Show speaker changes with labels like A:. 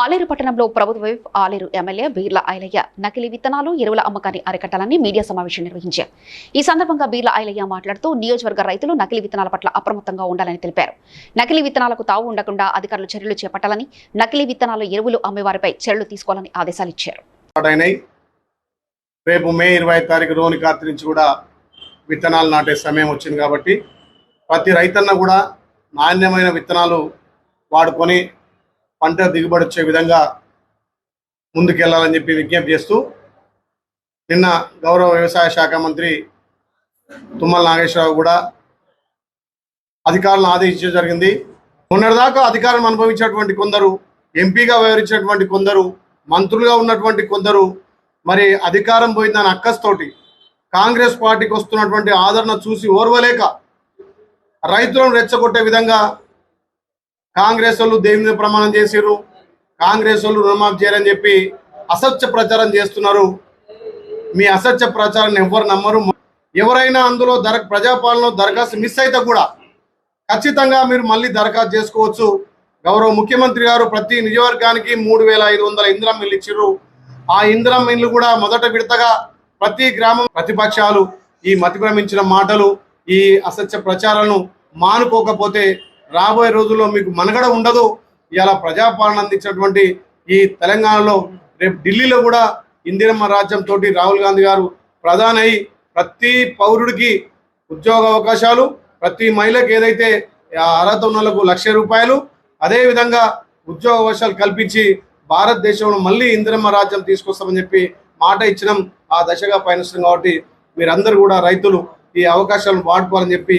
A: ఆలేరు పట్టణంలో ప్రభుత్వ ఆలేరు ఎమ్మెల్యే బీర్ల ఐలయ్య నకిలీ విత్తనాలు ఎరువుల అమ్మకాన్ని అరికట్టాలని మీడియా సమావేశం నిర్వహించారు. ఈ సందర్భంగా బీర్ల ఐలయ్య మాట్లాడుతూ నియోజకవర్గ రైతులు నకిలీ విత్తనాల పట్ల అప్రమత్తంగా ఉండాలని తెలిపారు. నకిలీ విత్తనాలకు తావు ఉండకుండా అధికారులు చర్యలు చేపట్టాలని నకిలీ విత్తనాలు ఎరువులు అమ్మేవారిపై చర్యలు తీసుకోవాలని ఆదేశాలు ఇచ్చారు.
B: రేపు మే ఇరవై తారీఖు రోని కార్తీ కూడా విత్తనాలు నాటే సమయం వచ్చింది కాబట్టి ప్రతి రైతన్న కూడా నాణ్యమైన విత్తనాలు వాడుకొని పంట దిగుబడి వచ్చే విధంగా ముందుకెళ్ళాలని చెప్పి విజ్ఞప్తి చేస్తూ నిన్న గౌరవ వ్యవసాయ శాఖ మంత్రి తుమ్మల నాగేశ్వరరావు కూడా అధికారులను ఆదేశించడం జరిగింది. మొన్నటిదాకా అధికారం అనుభవించినటువంటి కొందరు ఎంపీగా వ్యవహరించినటువంటి కొందరు మంత్రులుగా ఉన్నటువంటి కొందరు మరి అధికారం పోయిందని అక్కస్తోటి కాంగ్రెస్ పార్టీకి వస్తున్నటువంటి ఆదరణ చూసి ఓర్వలేక రైతులను రెచ్చగొట్టే విధంగా కాంగ్రెస్ వాళ్ళు దేవుని మీద ప్రమాణం చేసిర్రు? కాంగ్రెస్ వాళ్ళు రుణమాఫీ చేయాలని చెప్పి అసత్య ప్రచారం చేస్తున్నారు. మీ అసత్య ప్రచారాన్ని ఎవరు నమ్మరు? ఎవరైనా అందులో దర ప్రజాపాలనలో దరఖాస్తు మిస్ అయితే కూడా ఖచ్చితంగా మీరు మళ్ళీ దరఖాస్తు చేసుకోవచ్చు. గౌరవ ముఖ్యమంత్రి గారు ప్రతి నియోజకవర్గానికి మూడు వేల ఐదు వందల ఇందిరం ఇల్లు ఇచ్చిర్రు. ఆ ఇందిరం ఇల్లు కూడా మొదట విడతగా ప్రతి గ్రామం ప్రతిపక్షాలు ఈ మతిభ్రమించిన మాటలు ఈ అసత్య ప్రచారాలను మానుకోకపోతే రాబోయే రోజుల్లో మీకు మనగడ ఉండదు. ఇలా ప్రజాపాలన అందించినటువంటి ఈ తెలంగాణలో రేపు ఢిల్లీలో కూడా ఇందిరమ్మ రాజ్యం తోటి రాహుల్ గాంధీ గారు ప్రధాని అయి ప్రతి పౌరుడికి ఉద్యోగ అవకాశాలు ప్రతి మహిళకు ఏదైతే ఆ అర్హత ఉన్నలకు లక్ష రూపాయలు అదేవిధంగా ఉద్యోగ అవకాశాలు కల్పించి భారతదేశంలో మళ్ళీ ఇందిరమ్మ రాజ్యం తీసుకొస్తామని చెప్పి మాట ఇచ్చినాం ఆ దశగా పయనిస్తున్నాం కాబట్టి మీరందరూ కూడా రైతులు ఈ అవకాశాలను వాడుకోవాలని చెప్పి